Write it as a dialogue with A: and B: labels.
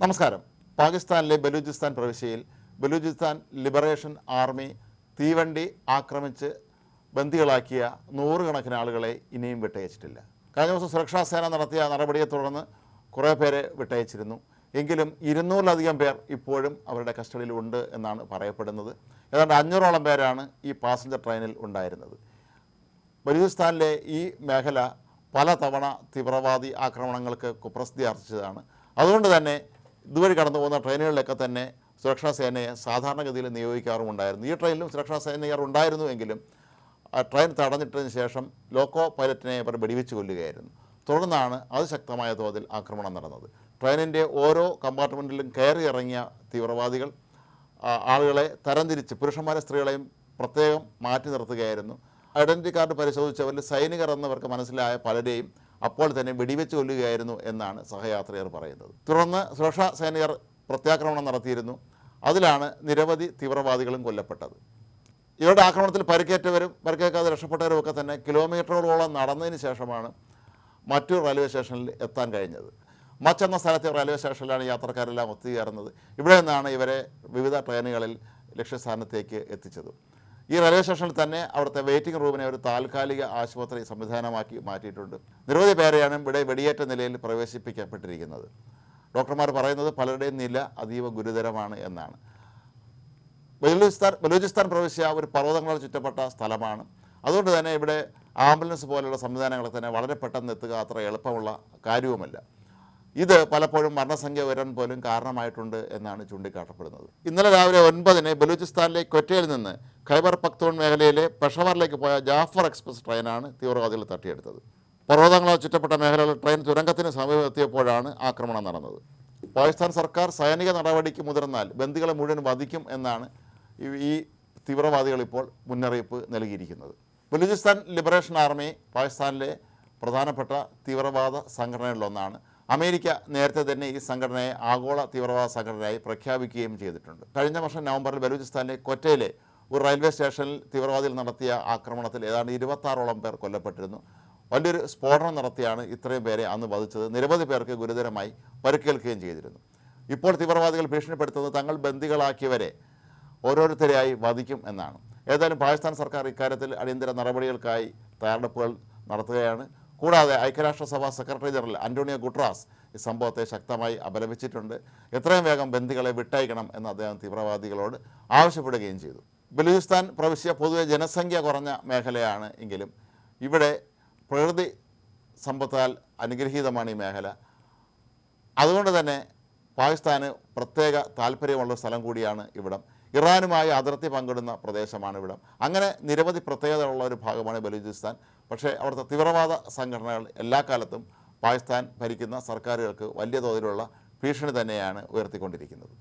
A: നമസ്കാരം. പാകിസ്ഥാനിലെ ബലൂചിസ്ഥാൻ പ്രവിശ്യയിൽ ബലൂചിസ്ഥാൻ ലിബറേഷൻ ആർമി തീവണ്ടി ആക്രമിച്ച് ബന്ദികളാക്കിയ നൂറുകണക്കിന് ആളുകളെ ഇനിയും വിട്ടയച്ചിട്ടില്ല. കഴിഞ്ഞ ദിവസം സുരക്ഷാ സേന നടത്തിയ നടപടിയെ തുടർന്ന് കുറേ പേരെ വിട്ടയച്ചിരുന്നു. എങ്കിലും ഇരുന്നൂറിലധികം പേർ ഇപ്പോഴും അവരുടെ കസ്റ്റഡിയിലുണ്ട് എന്നാണ് പറയപ്പെടുന്നത്. ഏതാണ്ട് അഞ്ഞൂറോളം പേരാണ് ഈ പാസഞ്ചർ ട്രെയിനിൽ ഉണ്ടായിരുന്നത്. ബലൂചിസ്ഥാനിലെ ഈ മേഖല പലതവണ തീവ്രവാദി ആക്രമണങ്ങൾക്ക് കുപ്രസിദ്ധി ആർജിച്ചതാണ് അതുകൊണ്ട് തന്നെ ഇതുവഴി കടന്നു പോകുന്ന ട്രെയിനുകളിലൊക്കെ തന്നെ സുരക്ഷാ സേനയെ സാധാരണഗതിയിൽ നിയോഗിക്കാറുമുണ്ടായിരുന്നു. ഈ ട്രെയിനിലും സുരക്ഷാ സേനയർ ഉണ്ടായിരുന്നു എങ്കിലും ആ ട്രെയിൻ തടഞ്ഞിട്ടതിന് ശേഷം ലോക്കോ പൈലറ്റിനെ ഇവർ വെടിവെച്ച് കൊല്ലുകയായിരുന്നു. തുടർന്നാണ് അതിശക്തമായ തോതിൽ ആക്രമണം നടന്നത്. ട്രെയിനിന്റെ ഓരോ കമ്പാർട്ട്മെന്റിലും കയറി ഇറങ്ങിയ തീവ്രവാദികൾ ആളുകളെ തരംതിരിച്ച് പുരുഷന്മാരെ സ്ത്രീകളെയും പ്രത്യേകം മാറ്റി നിർത്തുകയായിരുന്നു. ഐഡന്റി കാർഡ് പരിശോധിച്ചവരിൽ സൈനികർ എന്നവർക്ക് മനസ്സിലായ പലരെയും അപ്പോൾ തന്നെ വെടിവെച്ച് കൊല്ലുകയായിരുന്നു എന്നാണ് സഹയാത്രികർ പറയുന്നത്. തുടർന്ന് സുരക്ഷാ സൈനികർ പ്രത്യാക്രമണം നടത്തിയിരുന്നു. അതിലാണ് നിരവധി തീവ്രവാദികളും കൊല്ലപ്പെട്ടത്. ഇവരുടെ ആക്രമണത്തിൽ പരിക്കേറ്റവരും പരിക്കേക്കാതെ രക്ഷപ്പെട്ടവരും ഒക്കെ തന്നെ കിലോമീറ്ററുകളോളം നടന്നതിന് ശേഷമാണ് മറ്റൊരു റെയിൽവേ സ്റ്റേഷനിൽ എത്താൻ കഴിഞ്ഞത്. മച്ച് സ്ഥലത്തെ റെയിൽവേ സ്റ്റേഷനിലാണ് യാത്രക്കാരെല്ലാം ഒത്തുചേർന്നത്. ഇവിടെ നിന്നാണ് ഇവരെ വിവിധ ട്രെയിനുകളിൽ ലക്ഷ്യസ്ഥാനത്തേക്ക് എത്തിച്ചത്. ഈ റെയിൽവേ സ്റ്റേഷനിൽ തന്നെ അവിടുത്തെ വെയിറ്റിംഗ് റൂമിനെ ഒരു താൽക്കാലിക ആശുപത്രി സംവിധാനമാക്കി മാറ്റിയിട്ടുണ്ട്. നിരവധി പേരെയാണ് ഇവിടെ വെടിയേറ്റ നിലയിൽ പ്രവേശിപ്പിക്കപ്പെട്ടിരിക്കുന്നത്. ഡോക്ടർമാർ പറയുന്നത് പലരുടെയും നില അതീവ ഗുരുതരമാണ് എന്നാണ്. ബലൂചിസ്ഥാൻ ബലൂചിസ്ഥാൻ പ്രവേശിച്ച ഒരു പർവതങ്ങളാൽ ചുറ്റപ്പെട്ട സ്ഥലമാണ്. അതുകൊണ്ട് തന്നെ ഇവിടെ ആംബുലൻസ് പോലുള്ള സംവിധാനങ്ങൾ തന്നെ വളരെ പെട്ടെന്ന് എത്തുക അത്ര എളുപ്പമുള്ള കാര്യവുമല്ല. ഇത് പലപ്പോഴും മരണസംഖ്യ വരാൻ പോലും കാരണമായിട്ടുണ്ട് എന്നാണ് ചൂണ്ടിക്കാട്ടപ്പെടുന്നത്. ഇന്നലെ രാവിലെ ഒൻപതിന് ബലൂചിസ്ഥാനിലെ ക്വറ്റയിൽ നിന്ന് ഖൈബർ പക്തൂൺ മേഖലയിലെ പെഷവാറിലേക്ക് പോയ ജാഫർ എക്സ്പ്രസ് ട്രെയിനാണ് തീവ്രവാദികൾ തട്ടിയെടുത്തത്. പർവതങ്ങളാൽ ചുറ്റപ്പെട്ട മേഖലകളിൽ ട്രെയിൻ തുരങ്കത്തിന് സമീപമെത്തിയപ്പോഴാണ് ആക്രമണം നടന്നത്. പാകിസ്ഥാൻ സർക്കാർ സൈനിക നടപടിക്ക് മുതിർന്നാൽ ബന്ദികളെ മുഴുവൻ വധിക്കും എന്നാണ് ഈ തീവ്രവാദികൾ ഇപ്പോൾ മുന്നറിയിപ്പ് നൽകിയിരിക്കുന്നത്. ബലൂചിസ്ഥാൻ ലിബറേഷൻ ആർമി പാകിസ്ഥാനിലെ പ്രധാനപ്പെട്ട തീവ്രവാദ സംഘടനകളിലൊന്നാണ് അമേരിക്ക നേരത്തെ തന്നെ ഈ സംഘടനയെ ആഗോള തീവ്രവാദ സംഘടനയായി പ്രഖ്യാപിക്കുകയും ചെയ്തിട്ടുണ്ട്. കഴിഞ്ഞ വർഷം നവംബറിൽ ബലൂചിസ്ഥാനിലെ കൊറ്റയിലെ ഒരു റെയിൽവേ സ്റ്റേഷനിൽ തീവ്രവാദികൾ നടത്തിയ ആക്രമണത്തിൽ ഏതാണ്ട് ഇരുപത്താറോളം പേർ കൊല്ലപ്പെട്ടിരുന്നു. വലിയൊരു സ്ഫോടനം നടത്തിയാണ് ഇത്രയും പേരെ അന്ന് വധിച്ചത്. നിരവധി പേർക്ക് ഗുരുതരമായി പരിക്കേൽക്കുകയും ചെയ്തിരുന്നു. ഇപ്പോൾ തീവ്രവാദികൾ ഭീഷണിപ്പെടുത്തുന്നത് തങ്ങൾ ബന്ദികളാക്കിയവരെ ഓരോരുത്തരെയായി വധിക്കും എന്നാണ്. ഏതായാലും പാകിസ്ഥാൻ സർക്കാർ ഇക്കാര്യത്തിൽ അടിയന്തര നടപടികൾക്കായി തയ്യാറെടുപ്പുകൾ നടത്തുകയാണ്. കൂടാതെ ഐക്യരാഷ്ട്രസഭ സെക്രട്ടറി ജനറൽ അന്റോണിയോ ഗുട്രാസ് ഈ സംഭവത്തെ ശക്തമായി അപലപിച്ചിട്ടുണ്ട്. എത്രയും വേഗം ബന്ദികളെ വിട്ടയക്കണം എന്ന് അദ്ദേഹം തീവ്രവാദികളോട് ആവശ്യപ്പെടുകയും ചെയ്തു. ബലൂചിസ്ഥാൻ പ്രവിശ്യ പൊതുവെ ജനസംഖ്യ കുറഞ്ഞ മേഖലയാണ് എങ്കിലും ഇവിടെ പ്രകൃതി സമ്പത്താൽ അനുഗ്രഹീതമാണ് ഈ മേഖല. അതുകൊണ്ട് തന്നെ പാകിസ്ഥാന് പ്രത്യേക താല്പര്യമുള്ള സ്ഥലം കൂടിയാണ് ഇവിടം. ഇറാനുമായി അതിർത്തി പങ്കിടുന്ന പ്രദേശമാണ് ഇവിടം. അങ്ങനെ നിരവധി പ്രത്യേകതകളുള്ള ഒരു ഭാഗമാണ് ബലൂചിസ്ഥാൻ. പക്ഷേ അവിടുത്തെ തീവ്രവാദ സംഘടനകൾ എല്ലാ കാലത്തും പാകിസ്ഥാൻ ഭരിക്കുന്ന സർക്കാരുകൾക്ക് വലിയ തോതിലുള്ള ഭീഷണി തന്നെയാണ് ഉയർത്തിക്കൊണ്ടിരിക്കുന്നത്.